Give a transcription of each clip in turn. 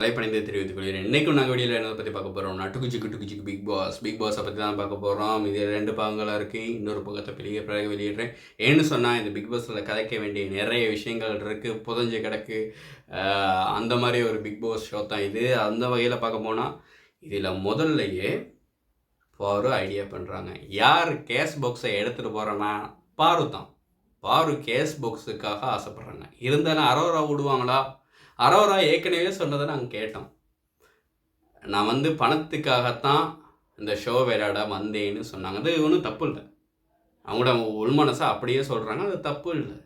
தலைப்பணிந்து தெரிவித்துக் கொள்கிறேன். இன்றைக்கும் நாங்கள் வெளியில் என்ன பற்றி பார்க்க போகிறோம் நட்டுக்குச்சிக்கு டுக்குச்சிக்கு பிக் பாஸ் பிக் பாஸை பற்றி தான் பார்க்க போகிறோம் இது ரெண்டு பாகங்களாக இருக்குது இன்னொரு பக்கத்தை பெரிய பிறகு வெளியிடுறேன். ஏன்னு சொன்னால் இந்த பிக் பாஸில் கதைக்க வேண்டிய நிறைய விஷயங்கள் இருக்குது புதஞ்சு கிடக்கு. அந்த மாதிரி ஒரு பிக் பாஸ் ஷோ தான் இது. அந்த வகையில் பார்க்க போனால் இதில் முதல்லையே பாரு ஐடியா பண்ணுறாங்க யார் கேஷ் பாக்ஸை எடுத்துகிட்டு போகிறேன்னா பாரு தான். பாரு கேஷ் பாக்ஸுக்காக ஆசைப்பட்றாங்க. இருந்தாலும் அரோரா விடுவாங்களா அரோரா ஏற்கனவே சொன்னதை நாங்கள் கேட்டோம். நான் வந்து பணத்துக்காகத்தான் இந்த ஷோ விளையாட வந்தேன்னு சொன்னாங்க. அது ஒன்றும் தப்பு இல்லை. அவங்களோட உள்மனசை அப்படியே சொல்கிறாங்க அது தப்பு இல்லை.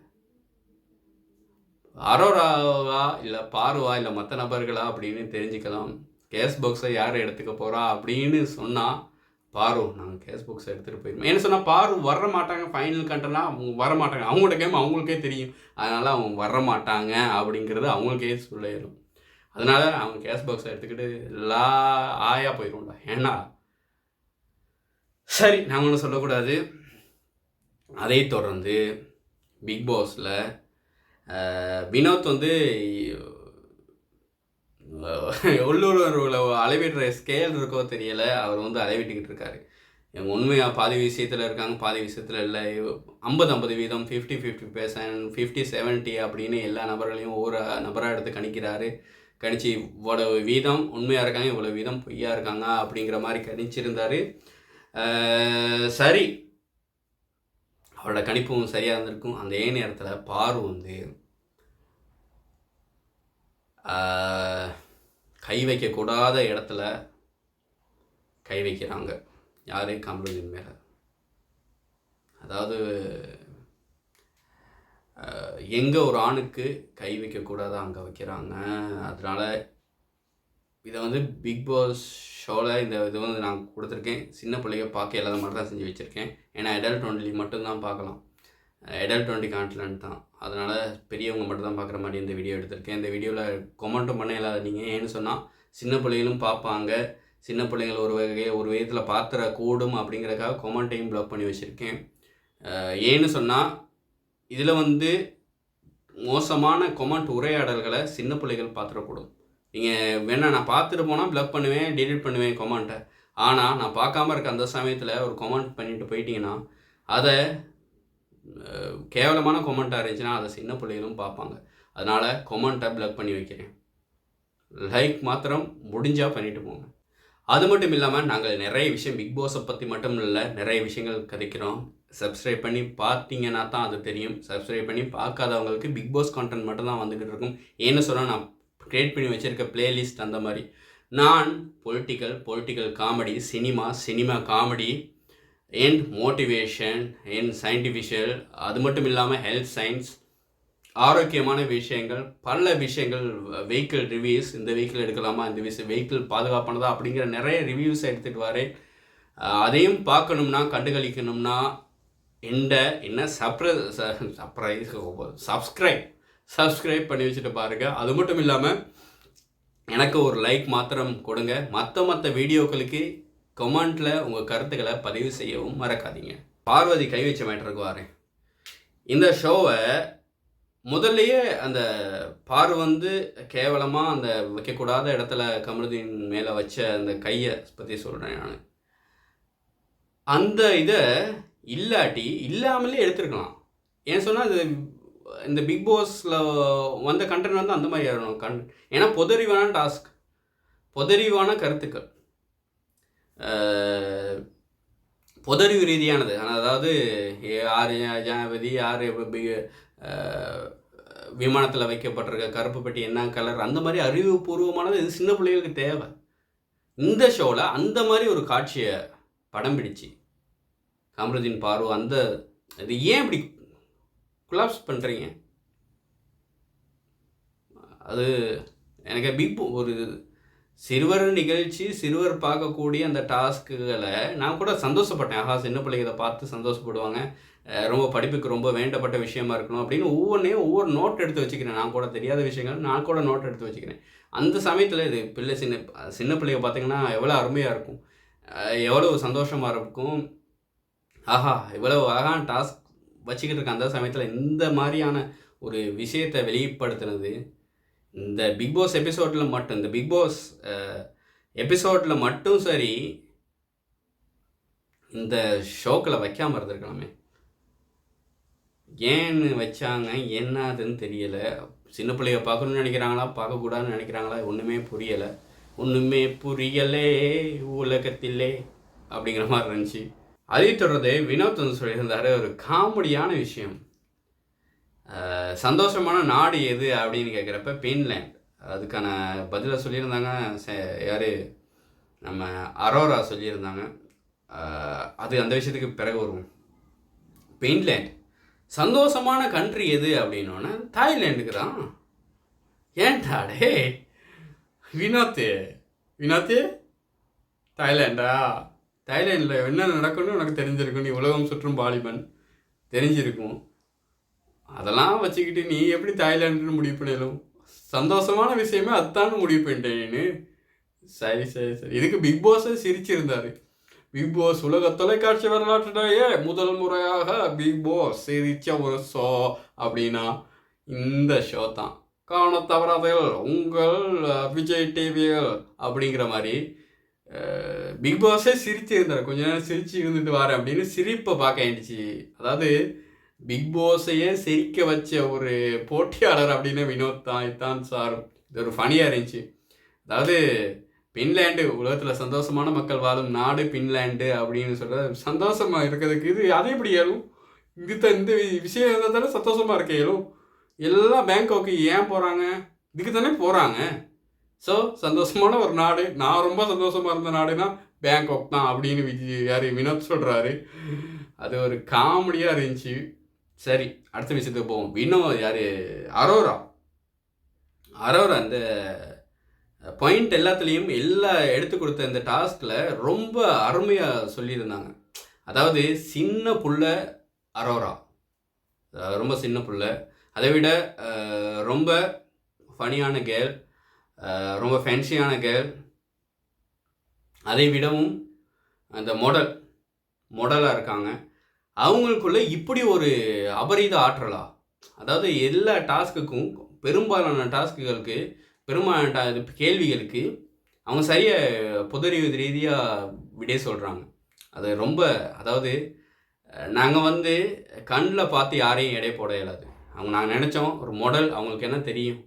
அரோராவா இல்லை பார்வா இல்லை மற்ற நபர்களா அப்படின்னு தெரிஞ்சுக்கலாம். கேஸ் பாக்ஸை யார் எடுத்துக்க போகிறா அப்படின்னு சொன்னால் பாரு நாங்கள் கேஸ் புக்ஸ் எடுத்துகிட்டு போயிருவோம் என்ன சொன்னால் பாரு வர மாட்டாங்க ஃபைனல் கண்டனா அவங்க வர மாட்டாங்க. அவங்களோட கேம் அவங்களுக்கே தெரியும். அதனால் அவங்க வர மாட்டாங்க அப்படிங்கிறது அவங்களுக்கே சொல்லிடும். அதனால் அவங்க கேஸ் பாக்ஸை எடுத்துக்கிட்டு லா ஆயா போயிடும்டா ஏன்னா சரி நான் ஒன்றும் சொல்லக்கூடாது. அதை தொடர்ந்து பிக் பாஸில் வினோத் வந்து உள்ளூர் அளவிடுற ஸ்கேல் இருக்கோ தெரியலை அவர் வந்து அளவிட்டுக்கிட்டு இருக்காரு. இவங்க உண்மையாக பாதி விஷயத்தில் இருக்காங்க பாதி விஷயத்தில் இல்லை. ஐம்பது ஐம்பது வீதம் fifty fifty percent fifty seventy அப்படின்னு எல்லா நபர்களையும் ஒவ்வொரு நபராக எடுத்து கணிக்கிறாரு. கணிச்சு இவ்வளவு வீதம் உண்மையாக இருக்காங்க இவ்வளோ வீதம் பொய்யா இருக்காங்க அப்படிங்கிற மாதிரி கணிச்சிருந்தார். சரி. அவரோட கணிப்பும் சரியாக இருந்திருக்கும். அந்த ஏ நேரத்தில் பாரு வந்து கை வைக்கக்கூடாத இடத்துல கை வைக்கிறாங்க. யாரே? கமருதீன் மேலே. அதாவது எங்கே ஒரு ஆணுக்கு கை வைக்கக்கூடாதோ அங்கே வைக்கிறாங்க. அதனால் இதை வந்து பிக் பாஸ் ஷோவில் இந்த இது வந்து நான் கொடுத்துருக்கேன். சின்ன பிள்ளைங்க பார்க்க இல்லாத மாதிரி தான் செஞ்சு வச்சுருக்கேன். ஏன்னா அடல்ட் ஒன்லி மட்டும்தான் பார்க்கலாம். எடல்ட் டுவெண்ட்டி கான்டென்ட் தான். அதனால் பெரியவங்க மட்டும் தான் பார்க்குற மாதிரி இந்த வீடியோ எடுத்திருக்கேன். இந்த வீடியோவில் கொமெண்ட்டும் பண்ண இல்லாத நீங்கள் ஏன்னு சொன்னால் சின்ன பிள்ளைகளும் பார்ப்பாங்க. சின்ன பிள்ளைங்கள் ஒரு வகை ஒரு விதத்தில் பாத்திர கூடும் அப்படிங்கிறக்காக கொமெண்ட்டையும் ப்ளாக் பண்ணி வச்சுருக்கேன். ஏன்னு சொன்னால் இதில் வந்து மோசமான கொமெண்ட் உரையாடல்களை சின்ன பிள்ளைகள் பார்த்துடக்கூடும். நீங்கள் வேணா நான் பார்த்துட்டு போனால் ப்ளக் பண்ணுவேன் டிலீட் பண்ணுவேன் கொமெண்ட்டை ஆனால் நான் பார்க்காம இருக்க அந்த சமயத்தில் ஒரு கொமெண்ட் பண்ணிட்டு போயிட்டீங்கன்னா அதை கேவலமான கொமெண்ட்டாக இருந்துச்சுன்னா அதை சின்ன பிள்ளைகளும் பார்ப்பாங்க. அதனால் கொமெண்ட்டை ப்ளக் பண்ணி வைக்கிறேன். லைக் மாத்திரம் முடிஞ்சால் பண்ணிட்டு போங்க. அது மட்டும் இல்லாமல் நாங்கள் நிறைய விஷயம் பிக் பாஸை பற்றி மட்டும் இல்லை நிறைய விஷயங்கள் கதைக்கிறோம். சப்ஸ்கிரைப் பண்ணி பார்த்தீங்கன்னா தான் அது தெரியும். சப்ஸ்கிரைப் பண்ணி பார்க்காதவங்களுக்கு பிக் பாஸ் கான்டென்ட் மட்டும் தான் வந்துக்கிட்டு இருக்கும். ஏன்னு சொன்னால் நான் க்ரியேட் பண்ணி வச்சுருக்க பிளேலிஸ்ட் அந்த மாதிரி. நான் political political comedy cinema cinema comedy and motivation and scientific அது மட்டும் இல்லாமல் ஹெல்த் சயின்ஸ் ஆரோக்கியமான விஷயங்கள் பல விஷயங்கள் வெஹிக்கிள் ரிவ்யூஸ் இந்த வெஹிக்கிள் எடுக்கலாமா இந்த விஷயம் வெஹிக்கிள் பாதுகாப்பானதா அப்படிங்கிற நிறைய ரிவ்யூஸ் எடுத்துகிட்டு வரேன் அதையும் பார்க்கணும்னா கண்டுகளிக்கணும்னா இந்த என்ன சப்ர சப்ரைஸ் சப்ஸ்கிரைப் சப்ஸ்கிரைப் பண்ணி வச்சுட்டு பாருங்கள் அது மட்டும் இல்லாமல் எனக்கு ஒரு லைக் மாத்திரம் கொடுங்க. மற்ற மற்ற வீடியோக்களுக்கு கமெண்ட்டில் உங்கள் கருத்துக்களை பதிவு செய்யவும் மறக்காதீங்க. பார்வதி கை வச்ச மேட்டருக்கு வரேன். இந்த ஷோவை முதல்லையே அந்த பார் வந்து கேவலமாக அந்த வைக்கக்கூடாத இடத்துல கமருதீன் மேலே வச்ச அந்த கையை பற்றி சொல்கிறேன் நான். அந்த இதை இல்லாட்டி இல்லாமலே எடுத்துருக்கலாம். ஏன் சொன்னால் அது இந்த பிக் பாஸில் வந்த கண்டென்ட் வந்து அந்த மாதிரி ஆகணும் கண் ஏன்னா பொதறிவான டாஸ்க் பொதறிவான கருத்துக்கள். பொதறிவு ரீதியானது. ஆனால் அதாவது யார் ஜனாதிபதி யார் விமானத்தில் வைக்கப்பட்டிருக்க கருப்பு பெட்டி என்ன கலர் அந்த மாதிரி அறிவுபூர்வமானது இது சின்ன பிள்ளைகளுக்கு தேவை. இந்த ஷோவில் அந்த மாதிரி ஒரு காட்சியை படம் பிடிச்சு காமராஜின் பார்வை அந்த இது ஏன் இப்படி குலாப்ஸ் பண்ணுறீங்க அது எனக்கு பிக் ஒரு சிறுவர் நிகழ்ச்சி சிறுவர் பார்க்கக்கூடிய அந்த டாஸ்க்குகளை நான் கூட சந்தோஷப்பட்டேன். ஆஹா சின்ன பிள்ளைங்க இதை பார்த்து சந்தோஷப்படுவாங்க. ரொம்ப படிப்புக்கு ரொம்ப வேண்டப்பட்ட விஷயமா இருக்கணும் அப்படின்னு ஒவ்வொன்றையும் ஒவ்வொரு நோட் எடுத்து வச்சுக்கிறேன். நான் கூட தெரியாத விஷயங்கள் நான் கூட நோட் எடுத்து வச்சுக்கிறேன். அந்த சமயத்தில் இது பிள்ளை சின்ன சின்ன பிள்ளைங்க பார்த்தீங்கன்னா எவ்வளோ அருமையாக இருக்கும். எவ்வளோ சந்தோஷமாக இருக்கும். ஆஹா இவ்வளோ அழகான டாஸ்க் வச்சுக்கிட்டு இருக்க அந்த சமயத்தில் இந்த மாதிரியான ஒரு விஷயத்தை வெளிப்படுத்துனது இந்த பிக் பாஸ் எபிசோடில் மட்டும் இந்த பிக் பாஸ் எபிசோடில் மட்டும் சரி இந்த ஷோக்கில் வைக்காமல் இருந்திருக்கலாமே. ஏன்னு வச்சாங்க என்னதுன்னு தெரியலை. சின்ன பிள்ளைய பார்க்கணும்னு நினைக்கிறாங்களா? பார்க்கக்கூடாதுன்னு நினைக்கிறாங்களா? ஒன்றுமே புரியலை. ஒன்றுமே புரியலே உலகத்திலே அப்படிங்கிற மாதிரி இருந்துச்சு. அதை தொடர்ந்து வினோத் வந்து சொல்லியிருந்தார் ஒரு காமெடியான விஷயம். சந்தோஷமான நாடு எது அப்படின்னு கேட்குறப்ப பின்லேண்ட் அதுக்கான பதிலை சொல்லியிருந்தாங்க யார்? நம்ம அரோரா சொல்லியிருந்தாங்க. அது அந்த விஷயத்துக்கு பிறகு வரும். பின்லேண்ட் சந்தோஷமான கண்ட்ரி எது அப்படின்னோடனே தாய்லேண்டுக்கு தான். ஏன்டா டே வினோத்து. வினோத்து? தாய்லாண்டா தாய்லாண்டில் என்ன நடக்கும்னு உனக்கு தெரிஞ்சிருக்கும். நீ உலகம் சுற்றும் வாலிபன். தெரிஞ்சிருக்கும். அதெல்லாம் வச்சுக்கிட்டு நீ எப்படி தாய்லாண்டுன்னு முடிவு பண்ணலும் சந்தோஷமான விஷயமே அதுதான் முடிவு பண்ணிட்டேன் சரி சரி சரி. இதுக்கு பிக் பாஸே சிரிச்சிருந்தாரு. பிக் பாஸ் உலக தொலைக்காட்சி வரலாற்றிலேயே முதல் முறையாக பிக் பாஸ் சிரிச்ச ஒரு ஷோ அப்படின்னா இந்த ஷோ தான். காண தவறாதல் உங்கள் விஜய் டிவிகள் அப்படிங்கிற மாதிரி பிக் பாஸே சிரிச்சு இருந்தார் கொஞ்ச நேரம் சிரிச்சு இருந்துட்டு வரேன் அப்படின்னு சிரிப்பை பார்க்க ஆயிடுச்சு. அதாவது பிக் பாஸையே சிரிக்க வச்ச ஒரு போட்டியாளர் அப்படின்னு வினோத் தான் இதான் சார் இது ஒரு ஃபனியாக இருந்துச்சு. அதாவது பின்லேண்டு உலகத்தில் சந்தோஷமான மக்கள் வாழும் நாடு பின்லேண்டு அப்படின்னு சொல்கிறது சந்தோஷமாக இருக்கிறதுக்கு இது அது எப்படி ஏழும். இது த- இந்த விஷயம் இருந்தால் தானே சந்தோஷமாக இருக்க ஏழும். எல்லாம் பேங்காக்கு ஏன் போகிறாங்க இதுக்கு தானே போகிறாங்க ஸோ சந்தோஷமான ஒரு நாடு. நான் ரொம்ப சந்தோஷமாக இருந்த நாடுனா பேங்காக் தான் அப்படின்னு விஜய் யார் வினோத் சொல்கிறாரு அது ஒரு காமெடியாக இருந்துச்சு. சரி அடுத்த விஷயத்துக்கு போவோம். இன்னும் யார்? அரோரா. அரோரா அந்த பாயிண்ட் எல்லாத்துலேயும் எல்லா எடுத்து கொடுத்த இந்த டாஸ்கில் ரொம்ப அருமையாக சொல்லியிருந்தாங்க. அதாவது சின்ன புள்ள அரோரா. ரொம்ப சின்ன புள்ள. அதை விட ரொம்ப ஃபனியான கேர்ள் ரொம்ப ஃபேன்சியான கேர்ள் அதை விடவும் அந்த மாடல் மாடலாக இருக்காங்க. அவங்களுக்குள்ள இப்படி ஒரு அபரீத ஆற்றலா? அதாவது எல்லா டாஸ்க்குக்கும் பெரும்பாலான டாஸ்க்குகளுக்கு பெரும்பாலான கேள்விகளுக்கு அவங்க சரியாக புதறிவு ரீதியாக விடை சொல்கிறாங்க அது ரொம்ப அதாவது நாங்கள் வந்து கண்ணில் பார்த்து யாரையும் எடை போட இயலாது. அவங்க நாங்கள் நினச்சோம் ஒரு மாடல் அவங்களுக்கு என்ன தெரியும்?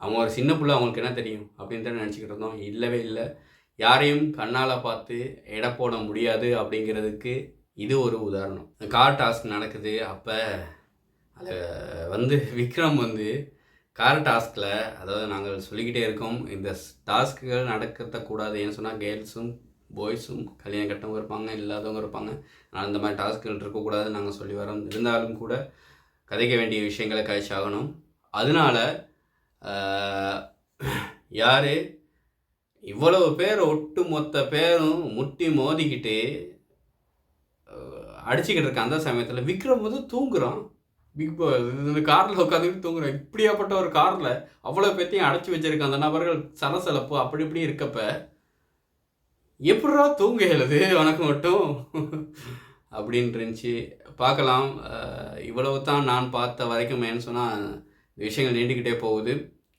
அவங்க ஒரு சின்ன பிள்ளை அவங்களுக்கு என்ன தெரியும்? அப்படின்னு தான் நினச்சிக்கிட்டு இருந்தோம். இல்லவே இல்லை. யாரையும் கண்ணால் பார்த்து எடை போட முடியாது அப்படிங்கிறதுக்கு இது ஒரு உதாரணம். கார் டாஸ்க் நடக்குது அப்போ அதில் வந்து விக்ரம் வந்து கார் டாஸ்கில் அதாவது நாங்கள் சொல்லிக்கிட்டே இருக்கோம் இந்த டாஸ்க்குகள் நடக்கத்தக்கூடாது ஏன்னு சொன்னால் கேர்ள்ஸும் பாய்ஸும் கல்யாணம் கட்டவங்க இருப்பாங்க இல்லாதவங்க இருப்பாங்க. ஆனால் இந்த மாதிரி டாஸ்க்குகள் இருக்கக்கூடாதுன்னு நாங்கள் சொல்லி வரோம். இருந்தாலும் கூட கதைக்க வேண்டிய விஷயங்களை கழிச்சாகணும் அதனால யார்? இவ்வளவு பேர் ஒட்டு மொத்த பேரும் முட்டி மோதிக்கிட்டு அடிச்சுக்கிட்டு இருக்க அந்த சமயத்தில். விக்ரம் வந்து தூங்குறான். பிக் இந்த காரில் உட்காந்துட்டு தூங்குறான். இப்படியாப்பட்ட ஒரு காரில் அவ்வளோ பேத்தையும் அடைச்சி வச்சிருக்க அந்த நபர்கள் சலசலப்பு அப்படி இப்படி இருக்கப்ப எப்படா தூங்க இயலுது? உனக்கு மட்டும். அப்படின்னு இருந்துச்சு. பார்க்கலாம். இவ்வளவு தான் நான் பார்த்த வரைக்கும் ஏன்னு சொன்னால் விஷயங்கள் நீண்டுக்கிட்டே போகுது.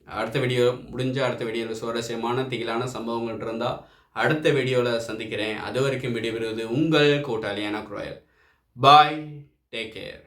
அடுத்த வீடியோ முடிஞ்ச அடுத்த வீடியோவில் சுவாரஸ்யமான திகிலான சம்பவங்கள் இருந்தால் அடுத்த வீடியோவில் சந்திக்கிறேன். அது வரைக்கும் விடைபெறுவது உங்கள் கூட்டாளியான குரோயல் பாய் டேக் கேர்